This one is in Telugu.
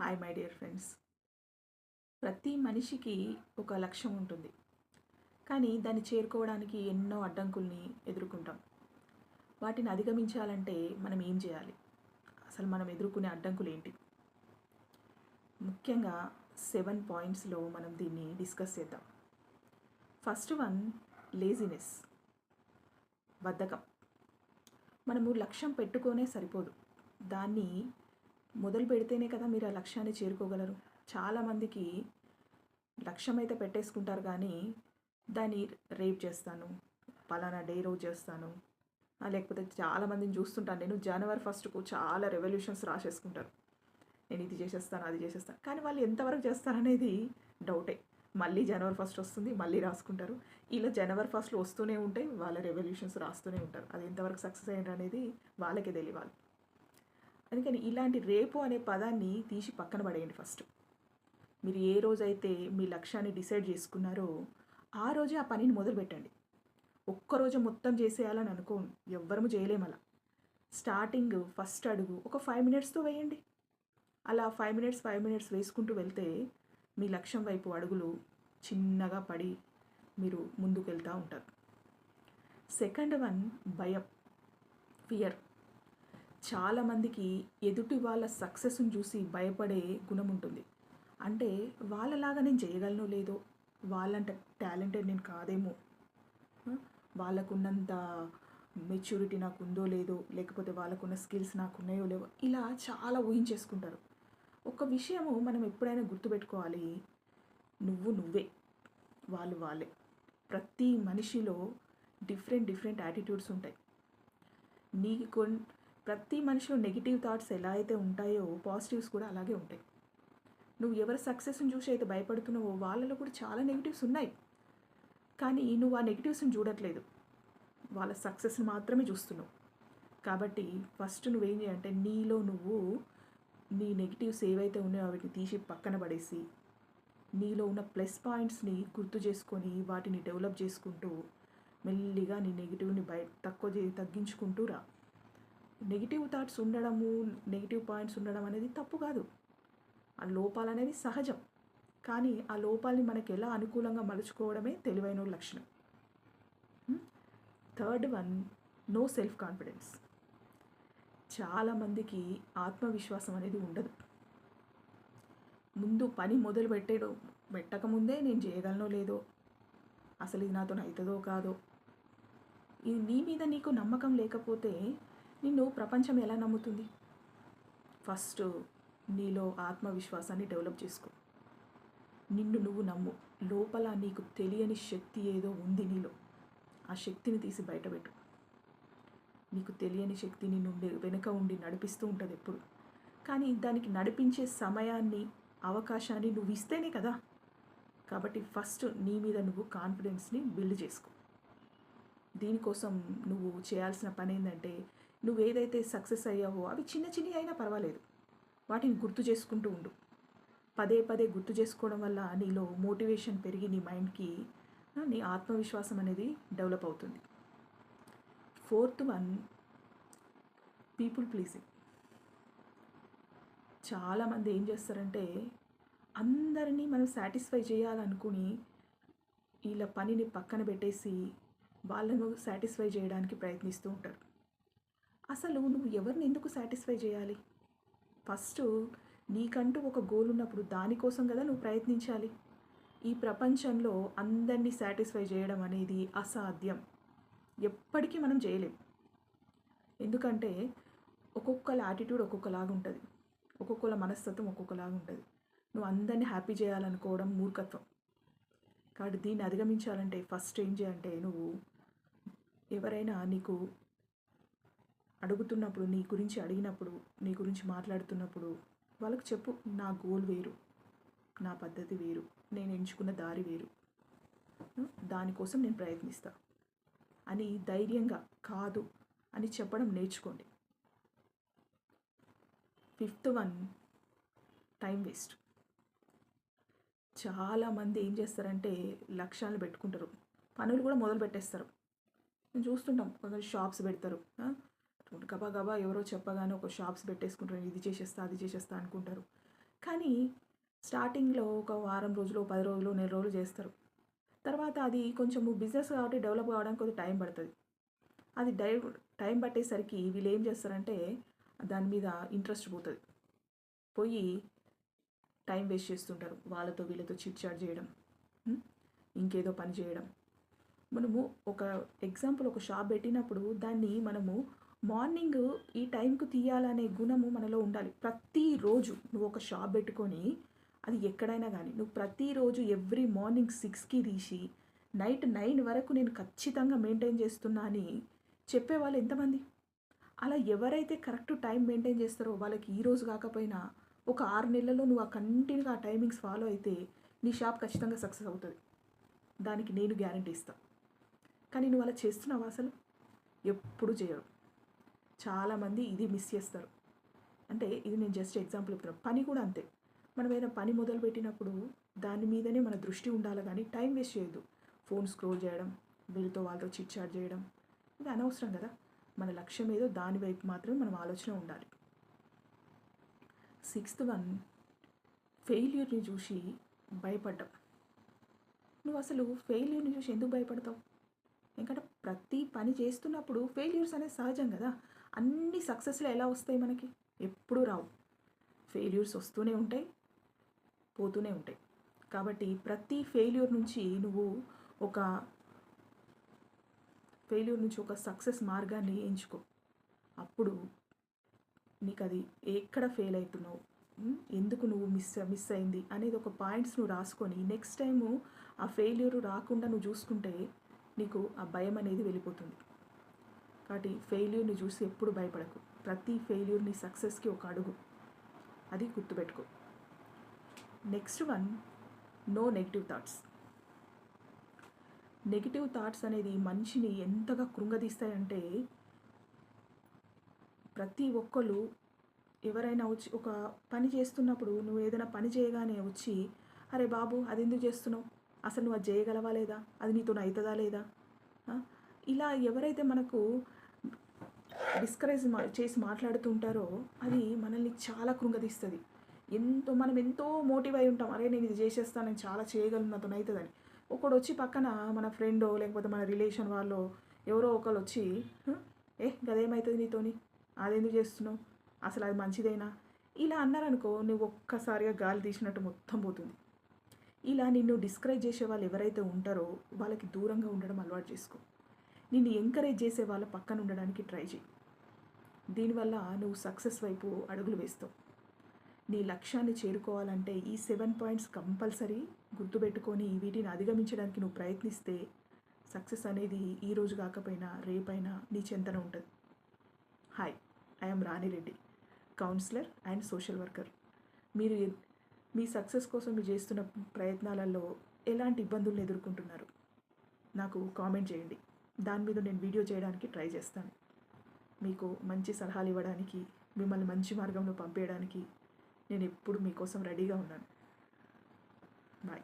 Hi my dear friends. ప్రతి మనిషికి ఒక లక్ష్యం ఉంటుంది. కానీ దాన్ని చేరుకోవడానికి ఎన్నో అడ్డంకుల్ని ఎదుర్కొంటాం. వాటిని అధిగమించాలంటే మనం ఏం చేయాలి? అసలు మనం ఎదుర్కొనే అడ్డంకులు ఏంటి? ముఖ్యంగా సెవెన్ పాయింట్స్లో మనం దీన్ని డిస్కస్ చేద్దాం. ఫస్ట్ వన్ లేజినెస్ బద్ధకం మనము లక్ష్యం పెట్టుకోనే సరిపోదు. దాన్ని మొదలు పెడితేనే కదా మీరు ఆ లక్ష్యాన్ని చేరుకోగలరు. చాలామందికి లక్ష్యం అయితే పెట్టేసుకుంటారు కానీ దాన్ని రేప్ చేస్తాను పలానా డే రోజు చేస్తాను. లేకపోతే చాలామందిని చూస్తుంటాను. నేను జనవరి ఫస్ట్కు చాలా రెవల్యూషన్స్ రాసేసుకుంటారు. నేను ఇది చేసేస్తాను అది చేసేస్తాను. కానీ వాళ్ళు ఎంతవరకు చేస్తారనేది డౌటే మళ్ళీ జనవరి ఫస్ట్ వస్తుంది మళ్ళీ రాసుకుంటారు. ఇలా జనవరి ఫస్ట్లో వస్తూనే ఉంటాయి వాళ్ళ రెవల్యూషన్స్ రాస్తూనే ఉంటారు. అది ఎంతవరకు సక్సెస్ అయ్యారు అనేది వాళ్ళకే తెలియాలి. అందుకని ఇలాంటి రేపు అనే పదాన్ని తీసి పక్కన పడేయండి ఫస్ట్. మీరు ఏ రోజైతే మీ లక్ష్యాన్ని డిసైడ్ చేసుకున్నారో ఆ రోజే ఆ పనిని మొదలుపెట్టండి. ఒక్కరోజు మొత్తం చేసేయాలని అనుకో ఎవ్వరము చేయలేము అలా. స్టార్టింగ్ ఫస్ట్ అడుగు ఒక ఫైవ్ మినిట్స్తో వేయండి. అలా ఫైవ్ మినిట్స్ ఫైవ్ మినిట్స్ వేసుకుంటూ వెళ్తే మీ లక్ష్యం వైపు అడుగులు చిన్నగా పడి మీరు ముందుకు వెళ్తూ ఉంటారు. సెకండ్ వన్ భయం ఫియర్. చాలామందికి ఎదుటి వాళ్ళ సక్సెస్ని చూసి భయపడే గుణం ఉంటుంది. అంటే వాళ్ళలాగా నేను చేయగలను లేదో వాళ్ళంట టాలెంటెడ్ నేను కాదేమో. వాళ్ళకున్నంత మెచ్యూరిటీ నాకు ఉందో లేదో లేకపోతే వాళ్ళకున్న స్కిల్స్ నాకు ఉన్నాయో లేవో ఇలా చాలా ఊహించేసుకుంటారు. ఒక విషయము మనం ఎప్పుడైనా గుర్తుపెట్టుకోవాలి. నువ్వు నువ్వే. వాళ్ళు వాళ్ళే. ప్రతి మనిషిలో డిఫరెంట్ డిఫరెంట్ యాటిట్యూడ్స్ ఉంటాయి. నీకు కొన్ ప్రతి మనిషిలో నెగిటివ్ థాట్స్ ఎలా అయితే ఉంటాయో పాజిటివ్స్ కూడా అలాగే ఉంటాయి. నువ్వు ఎవరి సక్సెస్ని చూసి అయితే భయపడుతున్నావో వాళ్ళలో కూడా చాలా నెగిటివ్స్ ఉన్నాయి. కానీ నువ్వు ఆ నెగిటివ్స్ని చూడట్లేదు. వాళ్ళ సక్సెస్ని మాత్రమే చూస్తున్నావు. కాబట్టి ఫస్ట్ నువ్వేం చేయాలంటే నీలో నువ్వు నీ నెగిటివ్స్ ఏవైతే ఉన్నాయో వాటిని తీసి పక్కన పడేసి నీలో ఉన్న ప్లస్ పాయింట్స్ని గుర్తు చేసుకొని వాటిని డెవలప్ చేసుకుంటూ మెల్లిగా నీ నెగిటివ్ని బయ తక్కువ తగ్గించుకుంటూ రా. నెగిటివ్ థాట్స్ ఉండడము నెగిటివ్ పాయింట్స్ ఉండడం అనేది తప్పు కాదు. ఆ లోపాలు అనేది సహజం. కానీ ఆ లోపాలని మనకి ఎలా అనుకూలంగా మలుచుకోవడమే తెలివైన లక్షణం. Third one no self confidence చాలామందికి ఆత్మవిశ్వాసం అనేది ఉండదు. ముందు పని మొదలు పెట్టేయడం పెట్టకముందే నేను చేయగలనో లేదో అసలు ఇది నాతో అవుతుందో కాదో ఇది నీ మీద నీకు నమ్మకం లేకపోతే నిన్ను ప్రపంచం ఎలా నమ్ముతుంది? ఫస్ట్ నీలో ఆత్మవిశ్వాసాన్ని డెవలప్ చేసుకో. నిన్ను నువ్వు నమ్ము. లోపల నీకు తెలియని శక్తి ఏదో ఉంది నీలో. ఆ శక్తిని తీసి బయటపెట్టు. నీకు తెలియని శక్తి నిన్ను వెనుక ఉండి నడిపిస్తూ ఉంటుంది ఎప్పుడు. కానీ దానికి నడిపించే సమయాన్ని అవకాశాన్ని నువ్వు ఇస్తేనే కదా. కాబట్టి ఫస్ట్ నీ మీద నువ్వు కాన్ఫిడెన్స్ని బిల్డ్ చేసుకో. దీనికోసం నువ్వు చేయాల్సిన పని ఏంటంటే నువ్వు ఏదైతే సక్సెస్ అయ్యావో అవి చిన్న చిన్నవి అయినా పర్వాలేదు. వాటిని గుర్తు చేసుకుంటూ ఉండు. పదే పదే గుర్తు చేసుకోవడం వల్ల నీలో మోటివేషన్ పెరిగి నీ మైండ్కి నీ ఆత్మవిశ్వాసం అనేది డెవలప్ అవుతుంది. Fourth one people pleasing. చాలామంది ఏం చేస్తారంటే అందరినీ మనం సాటిస్ఫై చేయాలనుకుని వీళ్ళ పనిని పక్కన పెట్టేసి వాళ్ళను సాటిస్ఫై చేయడానికి ప్రయత్నిస్తూ ఉంటారు. అసలు నువ్వు ఎవరిని ఎందుకు సాటిస్ఫై చేయాలి? ఫస్ట్ నీకంటూ ఒక గోల్ ఉన్నప్పుడు దానికోసం కదా నువ్వు ప్రయత్నించాలి. ఈ ప్రపంచంలో అందరినీ సాటిస్ఫై చేయడం అనేది అసాధ్యం. ఎప్పటికీ మనం చేయలేం. ఎందుకంటే ఒక్కొక్కల యాటిట్యూడ్ ఒక్కొక్కలాగా ఉంటుంది. ఒక్కొక్కల మనస్తత్వం ఒక్కొక్కలాగా ఉంటుంది. నువ్వు అందరినీ హ్యాపీ చేయాలనుకోవడం మూర్ఖత్వం. కాబట్టి దీన్ని అధిగమించాలంటే ఫస్ట్ ఏం చేయాలంటే నువ్వు ఎవరైనా నీకు అడుగుతున్నప్పుడు నీ గురించి అడిగినప్పుడు నీ గురించి మాట్లాడుతున్నప్పుడు వాళ్ళకు చెప్పు నా గోల్ వేరు నా పద్ధతి వేరు నేను ఎంచుకున్న దారి వేరు. దానికోసం నేను ప్రయత్నిస్తా. అని ధైర్యంగా కాదు అని చెప్పడం నేర్చుకోండి. Fifth one time waste. చాలామంది ఏం చేస్తారంటే లక్ష్యాలు పెట్టుకుంటారు. పనులు కూడా మొదలు పెట్టేస్తారు మేము చూస్తుంటాం కొంచెం షాప్స్ పెడతారు. గబా గబా ఎవరో చెప్పగానే ఒక షాప్స్ పెట్టేసుకుంటారు ఇది చేసేస్తా అది చేసేస్తా అనుకుంటారు. కానీ స్టార్టింగ్లో ఒక వారం రోజులు పది రోజులు నెల రోజులు చేస్తారు. తర్వాత అది కొంచెము బిజినెస్ కాబట్టి డెవలప్ కావడానికి కొద్దిగా టైం పడుతుంది. అది డై టైం పట్టేసరికి వీళ్ళు ఏం చేస్తారంటే దాని మీద ఇంట్రెస్ట్ పోతుంది. పోయి టైం వేస్ట్ చేస్తుంటారు. వాళ్ళతో వీళ్ళతో చిట్ చాట్ చేయడం ఇంకేదో పని చేయడం. మనము ఒక ఎగ్జాంపుల్ ఒక షాప్ పెట్టినప్పుడు దాన్ని మనము మార్నింగ్ ఈ టైంకు తీయాలనే గుణము మనలో ఉండాలి. ప్రతిరోజు నువ్వు ఒక షాప్ పెట్టుకొని అది ఎక్కడైనా కానీ నువ్వు ప్రతిరోజు ఎవ్రీ మార్నింగ్ సిక్స్కి తీసి నైట్ నైన్ వరకు నేను ఖచ్చితంగా మెయింటైన్ చేస్తున్నా అని చెప్పేవాళ్ళు ఎంతమంది? అలా ఎవరైతే కరెక్ట్ టైం మెయింటైన్ చేస్తారో వాళ్ళకి ఈ రోజు కాకపోయినా ఒక ఆరు నెలల్లో నువ్వు ఆ కంటిన్యూగా ఆ టైమింగ్స్ ఫాలో అయితే నీ షాప్ ఖచ్చితంగా సక్సెస్ అవుతుంది. దానికి నేను గ్యారంటీ ఇస్తాను కానీ నువ్వు అలా చేస్తున్నావా అసలు? ఎప్పుడు చేయరు. చాలామంది ఇది మిస్ చేస్తారు. అంటే ఇది నేను జస్ట్ ఎగ్జాంపుల్ చెప్తున్నాను పని కూడా అంతే. మనం ఏదైనా పని మొదలుపెట్టినప్పుడు దాని మీదనే మన దృష్టి ఉండాలి కానీ టైం వేస్ట్ చేయొద్దు. ఫోన్ స్క్రోల్ చేయడం వీళ్ళతో వాళ్ళతో చిట్ చాట్ చేయడం ఇది అనవసరం కదా. మన లక్ష్యం ఏదో దాని వైపు మాత్రమే మనం ఆలోచన ఉండాలి. సిక్స్త్ వన్ ఫెయిల్యూర్ని చూసి భయపడ్డం. నువ్వు అసలు ఫెయిల్యూర్ని చూసి ఎందుకు భయపడతావు? ఎందుకంటే ప్రతి పని చేస్తున్నప్పుడు ఫెయిల్యూర్స్ అనేది సహజం కదా. అన్ని సక్సెస్లు ఎలా వస్తాయి మనకి? ఎప్పుడూ రావు. ఫెయిల్యూర్స్ వస్తూనే ఉంటాయి పోతూనే ఉంటాయి. కాబట్టి ప్రతి ఫెయిల్యూర్ నుంచి నువ్వు ఒక ఫెయిల్యూర్ నుంచి ఒక సక్సెస్ మార్గాన్ని ఎంచుకో. అప్పుడు నీకు అది ఎక్కడ ఫెయిల్ అవుతున్నావు? ఎందుకు నువ్వు మిస్ మిస్ అయింది? అనేది ఒక పాయింట్స్ నువ్వు రాసుకొని నెక్స్ట్ టైము ఆ ఫెయిల్యూర్ రాకుండా నువ్వు చూసుకుంటే నీకు ఆ భయం అనేది వెళ్ళిపోతుంది. కాబట్టి ఫెయిల్యూర్ని చూసి ఎప్పుడు భయపడకు. ప్రతి ఫెయిల్యూర్ని సక్సెస్కి ఒక అడుగు. అది గుర్తుపెట్టుకో. Next one no negative thoughts negative thoughts అనేది మనిషిని ఎంతగా కృంగదీస్తాయంటే ప్రతి ఒక్కరు ఎవరైనా వచ్చి ఒక పని చేస్తున్నప్పుడు నువ్వు ఏదైనా పని చేయగానే వచ్చి అరే బాబు అది ఎందుకు చేస్తున్నావు? అసలు నువ్వు అది చేయగలవా లేదా? అది నీతో అవుతుందా లేదా? ఇలా ఎవరైతే మనకు డిస్కరేజ్ మా చేసి మాట్లాడుతుంటారో అది మనల్ని చాలా కృంగదీస్తుంది. ఎంతో మనం ఎంతో మోటివ్ అయి ఉంటాం. అరే నేను ఇది చేసేస్తాను నేను చాలా చేయగలను నాతో అవుతుందని ఒకడు వచ్చి పక్కన మన ఫ్రెండో లేకపోతే మన రిలేషన్ వాళ్ళు ఎవరో ఒకరు వచ్చి ఏ గదేమవుతుంది నీతోని? అదెందుకు చేస్తున్నావు? అసలు అది మంచిదేనా? ఇలా అన్నారనుకో నువ్వు ఒక్కసారిగా గాలి తీసినట్టు మొత్తం పోతుంది. ఇలా నిన్ను డిస్కరేజ్ చేసే వాళ్ళు ఎవరైతే ఉంటారో వాళ్ళకి దూరంగా ఉండడం అలవాటు చేసుకో. నిన్ను ఎంకరేజ్ చేసే వాళ్ళ పక్కన ఉండడానికి ట్రై చేయి. దీనివల్ల నువ్వు సక్సెస్ వైపు అడుగులు వేస్తావు. నీ లక్ష్యాన్ని చేరుకోవాలంటే ఈ సెవెన్ పాయింట్స్ కంపల్సరీ గుర్తుపెట్టుకొని వీటిని అధిగమించడానికి నువ్వు ప్రయత్నిస్తే సక్సెస్ అనేది ఈ రోజు కాకపోయినా రేపైనా నీ చెంతన ఉంటుంది. Hi I'm Rani Reddy counsellor and social worker మీరు మీ సక్సెస్ కోసం మీరు చేస్తున్న ప్రయత్నాలలో ఎలాంటి ఇబ్బందులను ఎదుర్కొంటున్నారు? నాకు కామెంట్ చేయండి. దాని మీద నేను వీడియో చేయడానికి ట్రై చేస్తాను. మీకు మంచి సలహాలు ఇవ్వడానికి మిమ్మల్ని మంచి మార్గంలో పంపేయడానికి నేను ఎప్పుడు మీకోసం రెడీగా ఉన్నాను. బాయ్.